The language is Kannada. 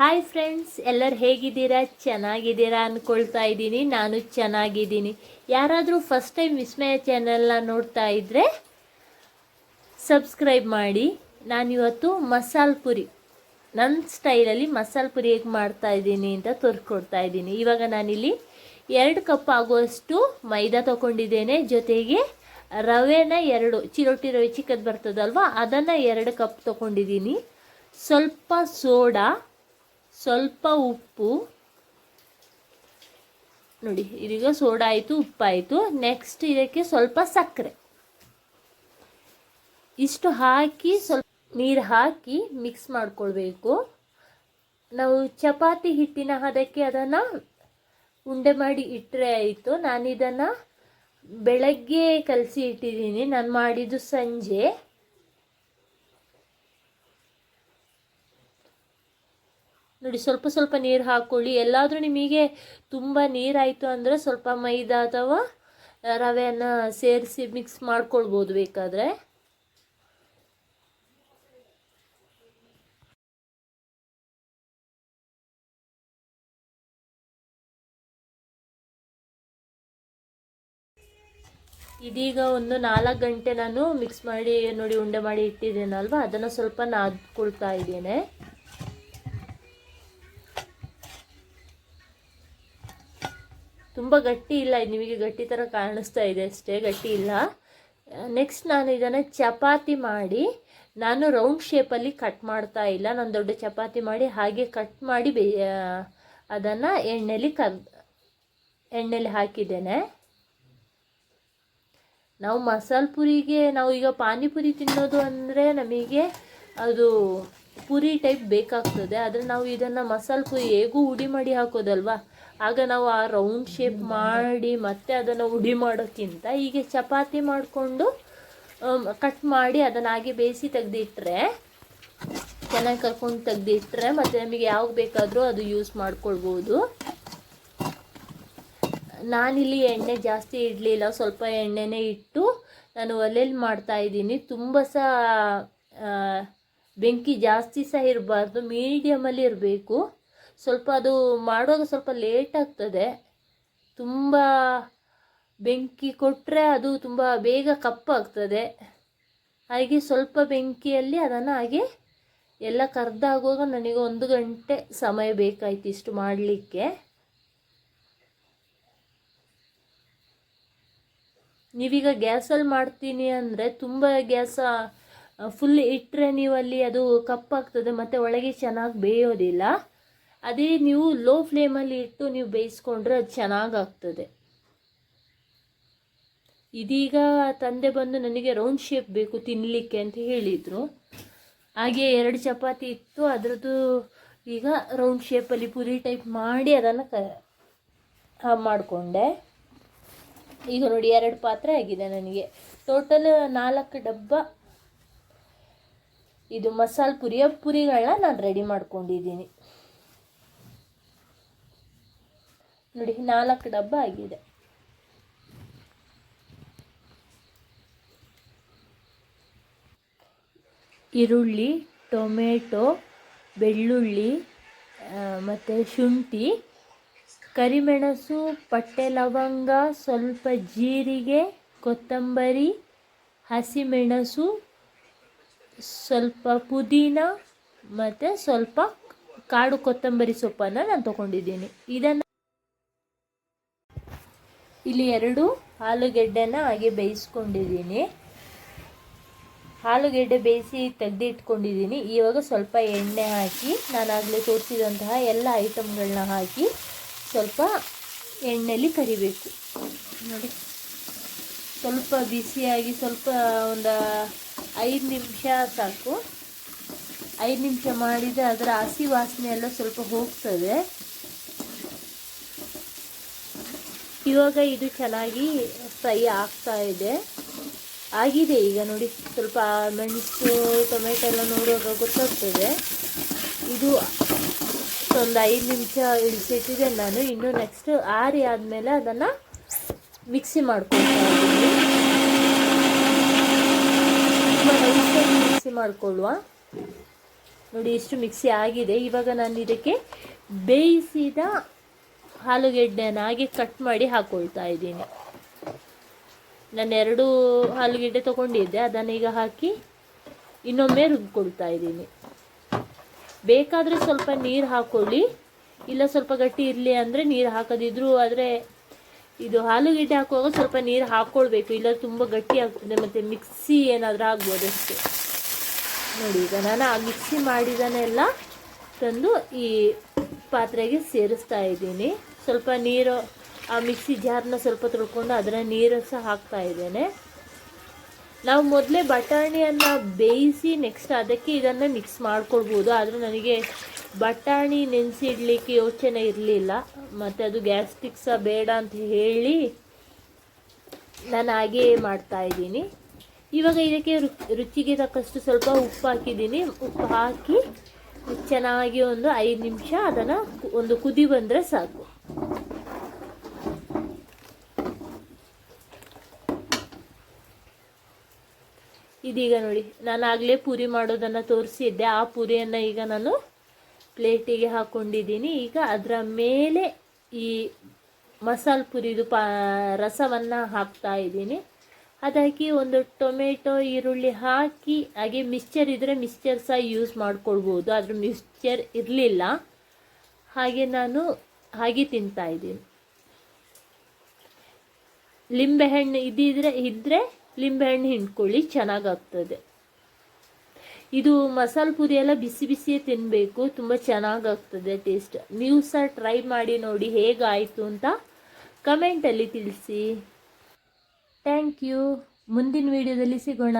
ಹಾಯ್ ಫ್ರೆಂಡ್ಸ್ ಎಲ್ಲರೂ ಹೇಗಿದ್ದೀರಾ? ಚೆನ್ನಾಗಿದ್ದೀರಾ ಅಂದ್ಕೊಳ್ತಾ ಇದ್ದೀನಿ. ನಾನು ಚೆನ್ನಾಗಿದ್ದೀನಿ. ಯಾರಾದರೂ ಫಸ್ಟ್ ಟೈಮ್ ವಿಸ್ಮಯ ಚಾನೆಲ್ನ ನೋಡ್ತಾ ಇದ್ದರೆ ಸಬ್ಸ್ಕ್ರೈಬ್ ಮಾಡಿ. ನಾನಿವತ್ತು ಮಸಾಲ ಪುರಿ. ನನ್ನ ಸ್ಟೈಲಲ್ಲಿ ಮಸಾಲ ಪುರಿ ಹೇಗೆ ಮಾಡ್ತಾ ಇದ್ದೀನಿ ಅಂತ ತೋರಿಸ್ಕೊಡ್ತಾ ಇದ್ದೀನಿ. ಇವಾಗ ನಾನಿಲ್ಲಿ ಎರಡು ಕಪ್ ಆಗುವಷ್ಟು ಮೈದಾ ತೊಗೊಂಡಿದ್ದೇನೆ. ಜೊತೆಗೆ ರವೆನ ಎರಡು, ಚಿರೋಟಿ ರವೆ ಚಿಕ್ಕದು ಬರ್ತದಲ್ವ, ಅದನ್ನು ಎರಡು ಕಪ್ ತೊಗೊಂಡಿದ್ದೀನಿ. ಸ್ವಲ್ಪ ಸೋಡಾ ಸ್ವಲ್ಪ ಉಪ್ಪು. ನೋಡಿ, ಇದೀಗ ಸೋಡಾ ಆಯಿತು ಉಪ್ಪಾಯಿತು. ನೆಕ್ಸ್ಟ್ ಇದಕ್ಕೆ ಸ್ವಲ್ಪ ಸಕ್ಕರೆ. ಇಷ್ಟು ಹಾಕಿ ಸ್ವಲ್ಪ ನೀರು ಹಾಕಿ ಮಿಕ್ಸ್ ಮಾಡ್ಕೊಳ್ಬೇಕು. ನಾವು ಚಪಾತಿ ಹಿಟ್ಟಿನ ಹದಕ್ಕೆ ಅದನ್ನು ಉಂಡೆ ಮಾಡಿ ಇಟ್ಟರೆ ಆಯಿತು. ನಾನಿದನ್ನು ಬೆಳಗ್ಗೆ ಕಲಸಿ ಇಟ್ಟಿದ್ದೀನಿ. ನಾನು ಮಾಡಿದ್ದು ಸಂಜೆ. ನೋಡಿ, ಸ್ವಲ್ಪ ಸ್ವಲ್ಪ ನೀರು ಹಾಕ್ಕೊಳ್ಳಿ ಎಲ್ಲಾದರೂ ನಿಮಗೆ ತುಂಬ ನೀರಾಯಿತು ಅಂದರೆ ಸ್ವಲ್ಪ ಮೈದಾ ಅಥವಾ ರವೆಯನ್ನು ಸೇರಿಸಿ ಮಿಕ್ಸ್ ಮಾಡ್ಕೊಳ್ಬೋದು ಬೇಕಾದರೆ. ಇದೀಗ ಒಂದು ನಾಲ್ಕು ಗಂಟೆ ನಾನು ಮಿಕ್ಸ್ ಮಾಡಿ ನೋಡಿ ಉಂಡೆ ಮಾಡಿ ಇಟ್ಟಿದ್ದೇನಲ್ವ? ಅದನ್ನು ಸ್ವಲ್ಪ ನಾದ್ಕೊಳ್ತಾ ಇದ್ದೇನೆ. ತುಂಬ ಗಟ್ಟಿ ಇಲ್ಲ ನಿಮಗೆ ಗಟ್ಟಿ ಥರ ಕಾಣಿಸ್ತಾ ಇದೆ ಅಷ್ಟೇ, ಗಟ್ಟಿ ಇಲ್ಲ. ನೆಕ್ಸ್ಟ್ ನಾನು ಇದನ್ನು ಚಪಾತಿ ಮಾಡಿ, ನಾನು ರೌಂಡ್ ಶೇಪಲ್ಲಿ ಕಟ್ ಮಾಡ್ತಾ ಇಲ್ಲ. ನಾನು ದೊಡ್ಡ ಚಪಾತಿ ಮಾಡಿ, ಹಾಗೆ ಕಟ್ ಮಾಡಿ ಬೇ ಅದನ್ನು ಎಣ್ಣೆಲಿ ಕರ್, ಎಣ್ಣೆಲಿ ಹಾಕಿದ್ದೇನೆ. ನಾವು ಮಸಾಲೆ ಪುರಿಗೆ, ನಾವು ಈಗ ಪಾನಿಪುರಿ ತಿನ್ನೋದು ಅಂದರೆ ನಮಗೆ ಅದು ಪುರಿ ಟೈಪ್ ಬೇಕಾಗ್ತದೆ. ಆದರೆ ನಾವು ಇದನ್ನು ಮಸಾಲ ಪುರಿ ಹೇಗೂ ಉಡಿ ಮಾಡಿ ಹಾಕೋದಲ್ವಾ? ಆಗ ನಾವು ಆ ರೌಂಡ್ ಶೇಪ್ ಮಾಡಿ ಮತ್ತೆ ಅದನ್ನು ಉಡಿ ಮಾಡೋಕ್ಕಿಂತ ಹೀಗೆ ಚಪಾತಿ ಮಾಡಿಕೊಂಡು ಕಟ್ ಮಾಡಿ ಅದನ್ನು ಹಾಗೆ ಬೇಯಿಸಿ ತೆಗೆದಿಟ್ರೆ, ಚೆನ್ನಾಗಿ ಕರ್ಕೊಂಡು ತೆಗೆದಿಟ್ರೆ ಮತ್ತು ನಮಗೆ ಯಾವಾಗ ಬೇಕಾದರೂ ಅದು ಯೂಸ್ ಮಾಡ್ಕೊಳ್ಬೋದು. ನಾನಿಲ್ಲಿ ಎಣ್ಣೆ ಜಾಸ್ತಿ ಇಡಲಿಲ್ಲ, ಸ್ವಲ್ಪ ಎಣ್ಣೆನೇ ಇಟ್ಟು ನಾನು ಒಲೆಯಲ್ಲಿ ಮಾಡ್ತಾ ಇದ್ದೀನಿ. ತುಂಬ ಸಹ ಬೆಂಕಿ ಜಾಸ್ತಿ ಸಹ ಇರಬಾರ್ದು ಮೀಡಿಯಮಲ್ಲಿ ಇರಬೇಕು. ಸ್ವಲ್ಪ ಅದು ಮಾಡುವಾಗ ಸ್ವಲ್ಪ ಲೇಟ್ ಆಗ್ತದೆ. ತುಂಬ ಬೆಂಕಿ ಕೊಟ್ಟರೆ ಅದು ತುಂಬ ಬೇಗ ಕಪ್ಪಾಗ್ತದೆ. ಹಾಗೆ ಸ್ವಲ್ಪ ಬೆಂಕಿಯಲ್ಲಿ ಅದನ್ನು ಹಾಗೆ ಎಲ್ಲ ಕರ್ದಾಗುವಾಗ ನನಗೆ ಒಂದು ಗಂಟೆ ಸಮಯ ಬೇಕಾಯ್ತು ಇಷ್ಟು ಮಾಡಲಿಕ್ಕೆ. ನೀವೀಗ ಗ್ಯಾಸಲ್ಲಿ ಮಾಡ್ತೀನಿ ಅಂದರೆ ತುಂಬ ಗ್ಯಾಸ ಫುಲ್ ಇಟ್ಟರೆ ನೀವು ಅಲ್ಲಿ ಅದು ಕಪ್ಪಾಗ್ತದೆ, ಮತ್ತು ಒಳಗೆ ಚೆನ್ನಾಗಿ ಬೇಯೋದಿಲ್ಲ. ಅದೇ ನೀವು ಲೋ ಫ್ಲೇಮಲ್ಲಿ ಇಟ್ಟು ನೀವು ಬೇಯಿಸ್ಕೊಂಡ್ರೆ ಅದು ಚೆನ್ನಾಗಾಗ್ತದೆ. ಇದೀಗ ತಂದೆ ಬಂದು ನನಗೆ ರೌಂಡ್ ಶೇಪ್ ಬೇಕು ತಿನ್ನಲಿಕ್ಕೆ ಅಂತ ಹೇಳಿದರು. ಹಾಗೆ ಎರಡು ಚಪಾತಿ ಇತ್ತು, ಅದರದ್ದು ಈಗ ರೌಂಡ್ ಶೇಪಲ್ಲಿ ಪುರಿ ಟೈಪ್ ಮಾಡಿ ಅದನ್ನು ಕ ಮಾಡಿಕೊಂಡೆ. ಈಗ ನೋಡಿ ಎರಡು ಪಾತ್ರೆ ಆಗಿದೆ ನನಗೆ. ಟೋಟಲ್ ನಾಲ್ಕು ಡಬ್ಬ ಇದು ಮಸಾಲೆ ಪುರಿಯ ಪುರಿಗಳನ್ನ ನಾನು ರೆಡಿ ಮಾಡ್ಕೊಂಡಿದ್ದೀನಿ. ನೋಡಿ, ನಾಲ್ಕು ಡಬ್ಬ ಆಗಿದೆ. ಈರುಳ್ಳಿ, ಟೊಮೆಟೊ, ಬೆಳ್ಳುಳ್ಳಿ ಮತ್ತು ಶುಂಠಿ, ಕರಿಮೆಣಸು, ಪಟ್ಟೆ ಲವಂಗ, ಸ್ವಲ್ಪ ಜೀರಿಗೆ, ಕೊತ್ತಂಬರಿ, ಹಸಿಮೆಣಸು, ಸ್ವಲ್ಪ ಪುದೀನ, ಮತ್ತು ಸ್ವಲ್ಪ ಕಾಡು ಕೊತ್ತಂಬರಿ ಸೊಪ್ಪನ್ನು ನಾನು ತೊಗೊಂಡಿದ್ದೀನಿ. ಇದನ್ನು ಇಲ್ಲಿ ಎರಡು ಆಲೂಗೆಡ್ಡೆನ ಹಾಗೆ ಬೇಯಿಸ್ಕೊಂಡಿದ್ದೀನಿ. ಆಲೂಗೆಡ್ಡೆ ಬೇಯಿಸಿ ತೆಗೆದಿಟ್ಕೊಂಡಿದ್ದೀನಿ. ಇವಾಗ ಸ್ವಲ್ಪ ಎಣ್ಣೆ ಹಾಕಿ, ನಾನಾಗಲೇ ತೋರಿಸಿದಂತಹ ಎಲ್ಲ ಐಟಮ್ಗಳನ್ನ ಹಾಕಿ ಸ್ವಲ್ಪ ಎಣ್ಣೆಯಲ್ಲಿ ಕರಿಬೇಕು. ನೋಡಿ. ಸ್ವಲ್ಪ ಬಿಸಿಯಾಗಿ ಸ್ವಲ್ಪ ಒಂದು ಐದು ನಿಮಿಷ ಸಾಕು. ಐದು ನಿಮಿಷ ಮಾಡಿದರೆ ಅದರ ಹಸಿ ವಾಸನೆ ಎಲ್ಲ ಸ್ವಲ್ಪ ಹೋಗ್ತದೆ. ಇವಾಗ ಇದು ಚೆನ್ನಾಗಿ ಫ್ರೈ ಆಗ್ತಾ ಇದೆ. ಆಗಿದೆ ಈಗ ನೋಡಿ, ಸ್ವಲ್ಪ ಮೆಣಸು, ಟೊಮೆಟೊ ಎಲ್ಲ ನೋಡುವಾಗ ಗೊತ್ತಾಗ್ತದೆ. ಇದು ಒಂದು ಐದು ನಿಮಿಷ ಇಳಿಸಿಟ್ಟಿದೆ ನಾನು. ಇನ್ನು ನೆಕ್ಸ್ಟ್ ಆರಿ ಆದಮೇಲೆ ಅದನ್ನು ಮಿಕ್ಸಿ ಮಾಡ್ಕೊಳ್ತೀನಿ ಮಿಕ್ಸಿ ಮಾಡ್ಕೊಳ್ಳುವ ನೋಡಿ, ಇಷ್ಟು ಮಿಕ್ಸಿ ಆಗಿದೆ. ಇವಾಗ ನಾನು ಇದಕ್ಕೆ ಬೇಯಿಸಿದ ಆಲೂಗೆಡ್ಡೆನ ಹಾಗೆ ಕಟ್ ಮಾಡಿ ಹಾಕೊಳ್ತಾ ಇದ್ದೀನಿ. ನಾನು ಎರಡು ಆಲೂಗೆಡ್ಡೆ ತೊಗೊಂಡಿದ್ದೆ, ಅದನ್ನು ಈಗ ಹಾಕಿ ಇನ್ನೊಮ್ಮೆ ರುಬ್ಕೊಳ್ತಾ ಇದ್ದೀನಿ. ಬೇಕಾದರೆ ಸ್ವಲ್ಪ ನೀರು ಹಾಕ್ಕೊಳ್ಳಿ ಇಲ್ಲ ಸ್ವಲ್ಪ ಗಟ್ಟಿ ಇರಲಿ ಅಂದರೆ ನೀರು ಹಾಕೋದಿದ್ರು ಆದರೆ ಇದು ಆಲೂಗೆಡ್ಡೆ ಹಾಕುವಾಗ ಸ್ವಲ್ಪ ನೀರು ಹಾಕ್ಕೊಳ್ಬೇಕು ಇಲ್ಲ ತುಂಬ ಗಟ್ಟಿ ಆಗ್ತದೆ, ಮತ್ತು ಮಿಕ್ಸಿ ಏನಾದರೂ ಆಗ್ಬೋದು ಅಷ್ಟೇ. ನೋಡಿ ಈಗ ನಾನು ಆ ಮಿಕ್ಸಿ ಮಾಡಿದನೆಲ್ಲ ತಂದು ಈ ಪಾತ್ರೆಗೆ ಸೇರಿಸ್ತಾ ಇದ್ದೀನಿ. ಸ್ವಲ್ಪ ನೀರು, ಆ ಮಿಕ್ಸಿ ಜಾರ್ನ ಸ್ವಲ್ಪ ತೊಳ್ಕೊಂಡು ಅದರ ನೀರು ಸಹ ಹಾಕ್ತಾ ಇದ್ದೇನೆ. ನಾವು ಮೊದಲೇ ಬಟಾಣಿಯನ್ನು ಬೇಯಿಸಿ ನೆಕ್ಸ್ಟ್ ಅದಕ್ಕೆ ಇದನ್ನು ಮಿಕ್ಸ್ ಮಾಡ್ಕೊಳ್ಬೋದು. ಆದರೆ ನನಗೆ ಬಟಾಣಿ ನೆನೆಸಿಡ್ಲಿಕ್ಕೆ ಯೋಚನೆ ಇರಲಿಲ್ಲ. ಮತ್ತು ಅದು ಗ್ಯಾಸ್ಟಿಕ್ ಸಹ ಬೇಡ ಅಂತ ಹೇಳಿ ನಾನು ಹಾಗೇ ಮಾಡ್ತಾ ಇದ್ದೀನಿ. ಇವಾಗ ಇದಕ್ಕೆ ರುಚಿಗೆ ತಕ್ಕಷ್ಟು ಸ್ವಲ್ಪ ಉಪ್ಪು ಹಾಕಿದ್ದೀನಿ. ಉಪ್ಪು ಹಾಕಿ ಚೆನ್ನಾಗಿ ಒಂದು ಐದು ನಿಮಿಷ ಅದನ್ನು ಒಂದು ಕುದಿ ಬಂದರೆ ಸಾಕು. ಇದೀಗ ನೋಡಿ, ನಾನು ಆಗಲೇ ಪೂರಿ ಮಾಡೋದನ್ನು ತೋರಿಸಿದ್ದೆ. ಆ ಪೂರಿಯನ್ನು ಈಗ ನಾನು ಪ್ಲೇಟಿಗೆ ಹಾಕ್ಕೊಂಡಿದ್ದೀನಿ ಈಗ ಅದರ ಮೇಲೆ ಈ ಮಸಾಲೆ ಪುರಿದು ಪಾ ರಸವನ್ನು ಹಾಕ್ತಾ ಇದ್ದೀನಿ. ಅದಕ್ಕೆ ಒಂದು ಟೊಮೆಟೊ, ಈರುಳ್ಳಿ ಹಾಕಿ, ಹಾಗೆ ಮಿಕ್ಸ್ಚರ್ ಇದ್ದರೆ ಮಿಕ್ಸ್ಚರ್ ಸಹ ಯೂಸ್ ಮಾಡ್ಕೊಳ್ಬೋದು. ಆದರೆ ಮಿಕ್ಸ್ಚರ್ ಇರಲಿಲ್ಲ. ಹಾಗೆ ನಾನು ಹಾಗೆ ತಿಂತಾ ಇದ್ದೀನಿ. ಲಿಂಬೆಹಣ್ಣು ಇದ್ದಿದ್ರೆ ಇದ್ದರೆ ಲಿಂಬೆಹಣ್ಣು ಹಿಂಡ್ಕೊಳ್ಳಿ, ಚೆನ್ನಾಗಾಗ್ತದೆ. ಇದು ಮಸಾಲೆ ಪುರಿ ಎಲ್ಲ ಬಿಸಿ ಬಿಸಿಯೇ ತಿನ್ನಬೇಕು ತುಂಬ ಚೆನ್ನಾಗಾಗ್ತದೆ ಟೇಸ್ಟ್ ನೀವು ಸಹ ಟ್ರೈ ಮಾಡಿ ನೋಡಿ ಹೇಗಾಯಿತು ಅಂತ ಕಮೆಂಟಲ್ಲಿ ತಿಳಿಸಿ. Thank you. ಮುಂದಿನ ವಿಡಿಯೋದಲ್ಲಿ ಸಿಗೋಣ.